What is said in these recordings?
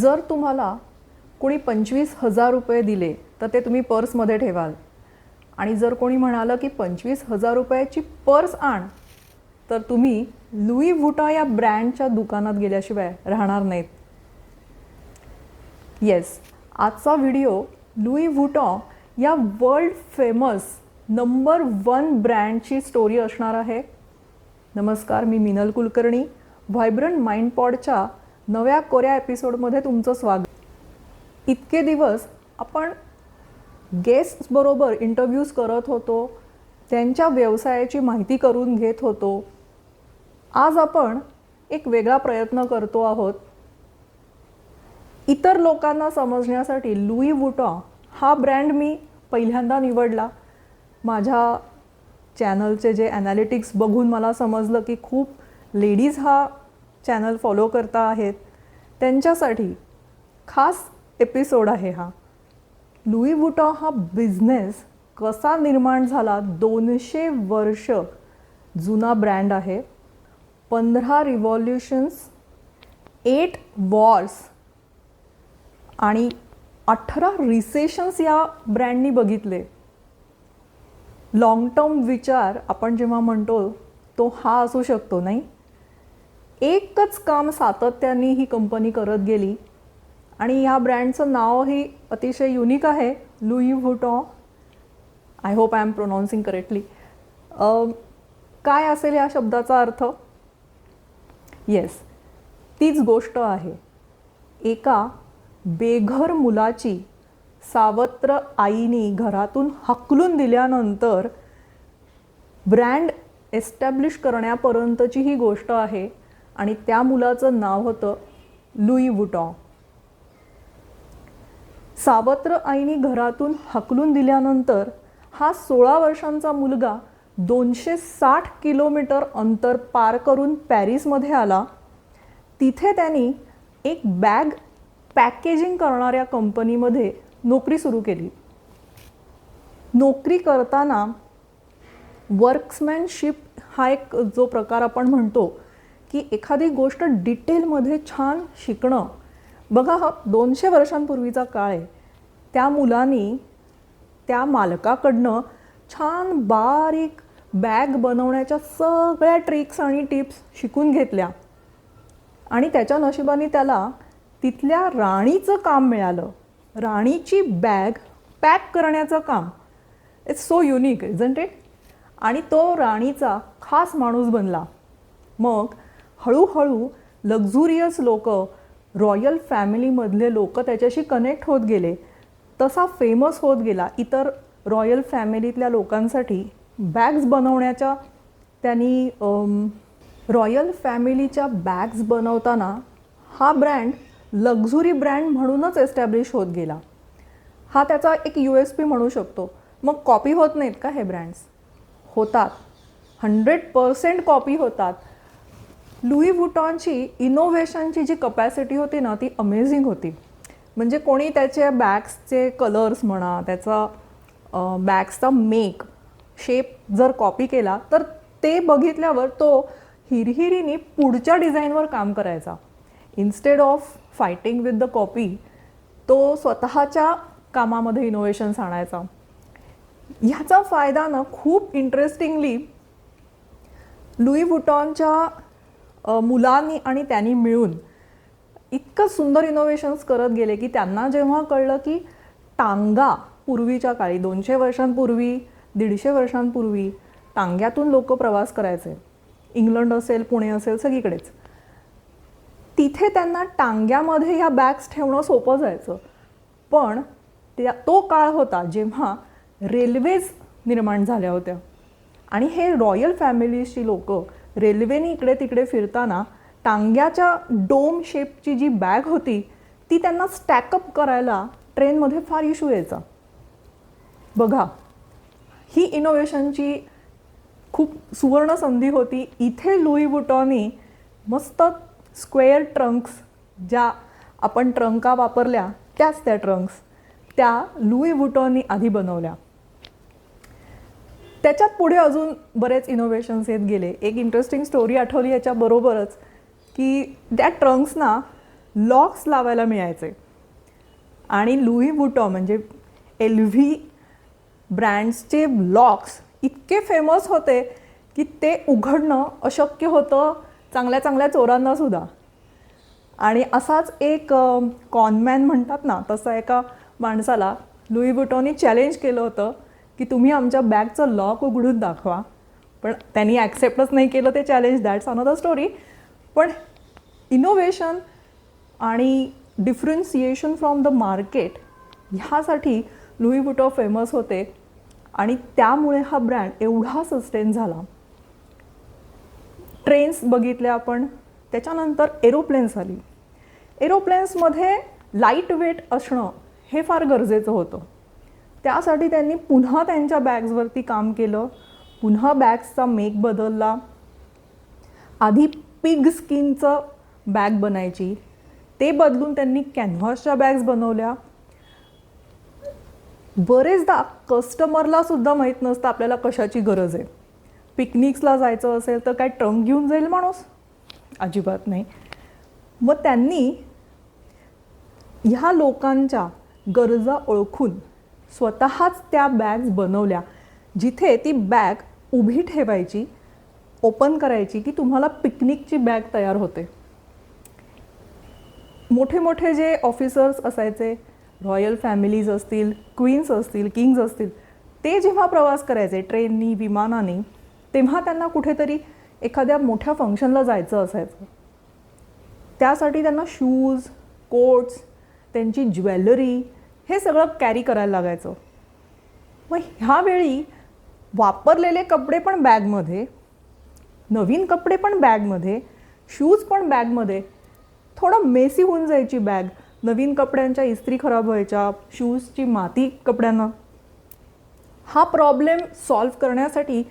जर तुम्हाला कोणी पंचवीस हजार रुपये दिले तर ते तुम्ही पर्समध्ये ठेवाल. आणि जर कोणी म्हणालं की पंचवीस हजार रुपयाची पर्स आण तर तुम्ही लुई व्हुटा या ब्रँडच्या दुकानात गेल्याशिवाय राहणार नाहीत. येस आजचा व्हिडिओ लुई व्हुटॉ या वर्ल्ड फेमस नंबर वन ब्रँडची स्टोरी असणार आहे. नमस्कार मी मिनल कुलकर्णी. व्हायब्रंट माइंड पॉडच्या नव्या कोऱ्या एपिसोडमध्ये तुमचं स्वागत. इतके दिवस आपण गेस्टबरोबर इंटरव्ह्यूज करत होतो त्यांच्या व्यवसायाची माहिती करून घेत होतो. आज आपण एक वेगळा प्रयत्न करतो आहोत. इतर लोकांना समजण्यासाठी लुई वुटॉ हा ब्रँड मी पहिल्यांदा निवडला. माझ्या चॅनलचे जे ॲनालिटिक्स बघून मला समजलं की खूप लेडीज हा चॅनल फॉलो करता आहेत. त्यांच्यासाठी खास एपिसोड आहे हा. लुई वुटॉ हा बिझनेस कसा निर्माण झाला दोनशे वर्ष जुना ब्रँड आहे. पंधरा रिव्हॉल्युशन्स एट वॉर्स आणि अठरा रिसेशन्स या ब्रँडनी बघितले. लाँग टर्म विचार आपण जेव्हा म्हणतो तो हा असू शकतो नाही? एकच काम सातत्याने ही कंपनी करत गेली. आणि ह्या ब्रँडचं नावही अतिशय युनिक आहे Louis Vuitton I hope I am pronouncing correctly काय असेल या शब्दाचा अर्थ? येस तीच गोष्ट आहे. एका बेघर मुलाची सावत्र आईनी घरातून हकलून दिल्यानंतर ब्रँड एस्टॅब्लिश करण्यापर्यंतची ही गोष्ट आहे. आणि त्या मुलाचं नाव होतं लुई वुटॉ. सावत्र आईनी घरातून हकलून दिल्यानंतर हा सोळा वर्षांचा मुलगा दोनशे साठ किलोमीटर अंतर पार करून पॅरिसमध्ये आला. तिथे त्यांनी एक बॅग पॅकेजिंग करणाऱ्या कंपनीमध्ये नोकरी सुरू केली. नोकरी करताना वर्क्समॅनशिप हा एक जो प्रकार आपण म्हणतो की एखादी गोष्ट डिटेलमध्ये छान शिकणं. बघा हा दोनशे वर्षांपूर्वीचा काळ आहे. त्या मुलांनी त्या मालकाकडनं छान बारीक बॅग बनवण्याच्या सगळ्या ट्रिक्स आणि टिप्स शिकून घेतल्या. आणि त्याच्या नशिबाने त्याला तिथल्या राणीचं काम मिळालं. राणीची बॅग पॅक करण्याचं काम. It's so unique isn't it आणि तो राणीचा खास माणूस बनला. मग हळूहळू लक्झुरियस लोक रॉयल फॅमिलीमधले लोक त्याच्याशी कनेक्ट होत गेले. तसा फेमस होत गेला. इतर रॉयल फॅमिलीतल्या लोकांसाठी बॅग्स बनवण्याच्या त्यांनी रॉयल फॅमिलीच्या बॅग्स बनवताना हा ब्रँड लक्झुरी ब्रँड म्हणूनच एस्टॅब्लिश होत गेला. हा त्याचा एक यू एस पी म्हणू शकतो. मग कॉपी होत नाहीत का हे ब्रँड्स होतात. हंड्रेड पर्सेंट कॉपी होतात. लुई वुटॉनची इनोव्हेशनची जी कपॅसिटी होती ना ती अमेझिंग होती. म्हणजे कोणी त्याचे बॅग्सचे कलर्स म्हणा त्याचा बॅग्सचा मेक शेप जर कॉपी केला तर ते बघितल्यावर तो हिरहिरीने पुढच्या डिझाईनवर काम करायचा. Instead of fighting with the copy तो स्वतःच्या कामामध्ये इनोव्हेशन्स आणायचा. ह्याचा फायदा ना खूप इंटरेस्टिंगली लुई वुटॉनच्या मुलांनी आणि त्यांनी मिळून इतकं सुंदर इनोव्हेशन्स करत गेले की त्यांना जेव्हा कळलं की टांगा पूर्वीच्या काळी दोनशे वर्षांपूर्वी दीडशे वर्षांपूर्वी टांग्यातून लोक प्रवास करायचे. इंग्लंड असेल पुणे असेल सगळीकडेच. तिथे त्यांना टांग्यामध्ये ह्या बॅग्स ठेवणं सोपं जायचं. पण त्या तो काळ होता जेव्हा रेल्वेज निर्माण झाल्या होत्या. आणि हे रॉयल फॅमिलीजची लोक रेल्वेने इकडे तिकडे फिरताना टांग्याच्या डोम शेपची जी बॅग होती ती त्यांना स्टॅकअप करायला ट्रेनमध्ये फार इशू यायचा. बघा ही इनोव्हेशनची खूप सुवर्ण संधी होती. इथे लुई बुटॉनी मस्त स्क्वेअर ट्रंक्स ज्या आपण ट्रंका वापरल्या त्याच त्या ट्रंक्स त्या लुई बुटॉनी आधी बनवल्या. त्याच्यात पुढे अजून बरेच इनोव्हेशन्स येत गेले. एक इंटरेस्टिंग स्टोरी आठवली याच्याबरोबरच की त्या ट्रंक्सना लॉक्स लावायला मिळायचे. आणि लुई बुटॉ म्हणजे एल व्ही ब्रँड्सचे लॉक्स इतके फेमस होते की ते उघडणं अशक्य होतं चांगल्या चांगल्या चोरांना सुद्धा. आणि असाच एक कॉनमॅन म्हणतात ना तसं एका माणसाला लुई बुटॉनी चॅलेंज केलं होतं. की तुम्ही आमच्या बॅगचं लॉक उघडून दाखवा. पण त्यांनी ॲक्सेप्टच नाही केलं ते चॅलेंज दॅट्स अनदर स्टोरी पण इनोव्हेशन आणि डिफरन्सिएशन फ्रॉम द मार्केट ह्यासाठी लुई बुटो फेमस होते. आणि त्यामुळे हा ब्रँड एवढा सस्टेन झाला. ट्रेन्स बघितल्या आपण. त्याच्यानंतर एरोप्लेन्स आली. एरोप्लेन्समध्ये लाइट वेट असणं हे फार गरजेचं होतं. त्यासाठी त्यांनी पुन्हा त्यांच्या बॅग्सवरती काम केलं. पुन्हा बॅग्सचा मेक बदलला. आधी पिग स्किनचं बॅग बनायची. ते बदलून त्यांनी कॅनव्हासच्या बॅग्स बनवल्या. बरेचदा कस्टमरला सुद्धा माहीत नसतं आपल्याला कशाची गरज आहे. पिकनिक्सला जायचं असेल तर काय ट्रंक घेऊन जाईल माणूस? अजिबात नाही. मग त्यांनी ह्या लोकांच्या गरजा ओळखून स्वतःच त्या बॅग्स बनवल्या जिथे ती बॅग उभी ठेवायची ओपन करायची की तुम्हाला पिकनिकची बॅग तयार होते. मोठे मोठे जे ऑफिसर्स असायचे रॉयल फॅमिलीज असतील क्वीन्स असतील किंग्ज असतील ते जेव्हा प्रवास करायचे ट्रेननी विमानाने तेव्हा त्यांना कुठेतरी एखाद्या मोठ्या फंक्शनला जायचं असायचं. त्यासाठी त्यांना शूज कोट्स त्यांची ज्वेलरी हे सगळं कॅरी करायला लागायचं. मग ह्यावेळी वापरलेले कपडे पण बॅगमध्ये नवीन कपडे पण बॅगमध्ये शूज पण बॅगमध्ये थोडं मेसी होऊन जायची बॅग नवीन कपड्यांच्या इस्त्री खराब व्हायच्या शूजची माती कपड्यांना. हा प्रॉब्लेम सॉल्व्ह करण्यासाठी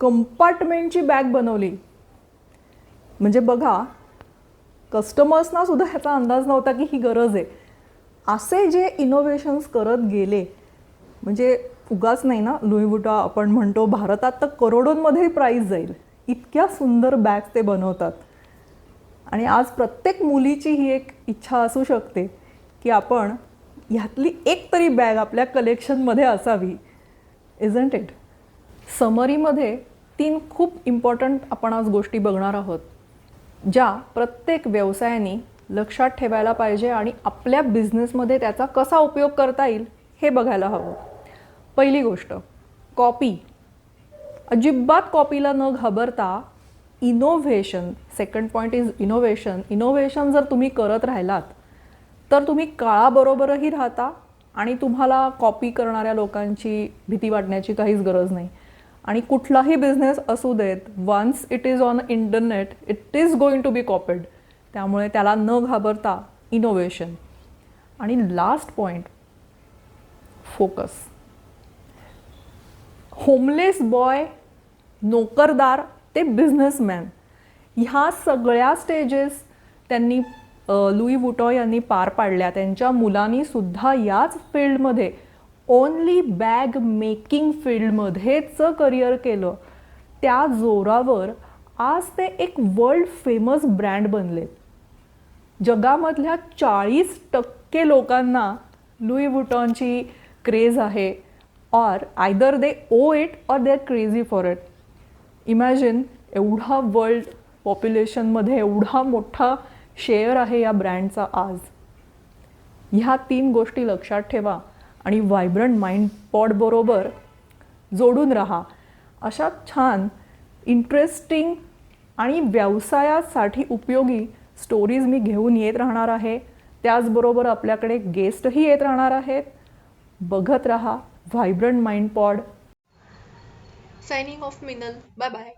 कंपार्टमेंटची बॅग बनवली. म्हणजे बघा कस्टमर्सना सुद्धा ह्याचा अंदाज नव्हता की ही गरज आहे. असे जे इनोव्हेशन्स करत गेले म्हणजे उगाच नाही ना लुईबुटा आपण म्हणतो भारतात तर करोडोंमध्ये प्राईज जाईल. इतक्या सुंदर बॅग्स ते बनवतात. आणि आज प्रत्येक मुलीची ही एक इच्छा असू शकते की आपण ह्यातली एक तरी बॅग आपल्या कलेक्शनमध्ये असावी. इजंट इट समरीमध्ये तीन खूप इम्पॉर्टंट आपण आज गोष्टी बघणार आहोत ज्या प्रत्येक व्यवसायाने लक्षात ठेवायला पाहिजे आणि आपल्या बिझनेसमध्ये त्याचा कसा उपयोग करता येईल हे बघायला हवं. पहिली गोष्ट कॉपी. अजिबात कॉपीला न घाबरता innovation second point is innovation innovation जर तुम्ही करत राहिलात तर तुम्ही काळाबरोबरही राहता आणि तुम्हाला कॉपी करणाऱ्या लोकांची भीती वाटण्याची काहीच गरज नाही. आणि कुठलाही बिझनेस असू देत once it is on internet it is going to be copied त्यामुळे त्याला न घाबरता इनोव्हेशन आणि last point focus homeless boy नोकरदार ते बिझनेसमॅन ह्या सगळ्या स्टेजेस त्यांनी लुई वुटॉ यांनी पार पाडल्या. त्यांच्या मुलांनी सुद्धा याच फील्डमध्ये ओनली बॅग मेकिंग फील्डमध्येच करिअर केलं. त्या जोरावर आज ते एक वर्ल्ड फेमस ब्रँड बनलेत. जगामधल्या चाळीस टक्के लोकांना लुई वुटॉनची क्रेज आहे. Or either they own it or they are crazy for it imagine एवढा वर्ल्ड पॉप्युलेशनमध्ये एवढा मोठा शेअर आहे या ब्रँडचा आज. ह्या तीन गोष्टी लक्षात ठेवा आणि व्हायब्रंट माइंड पॉडबरोबर जोडून राहा. अशा छान इंटरेस्टिंग आणि व्यवसायासाठी उपयोगी स्टोरीज मी घेऊन येत राहणार आहे. त्याचबरोबर आपल्याकडे गेस्टही येत राहणार आहेत. बघत रहा vibrant mind pod signing off Minal bye bye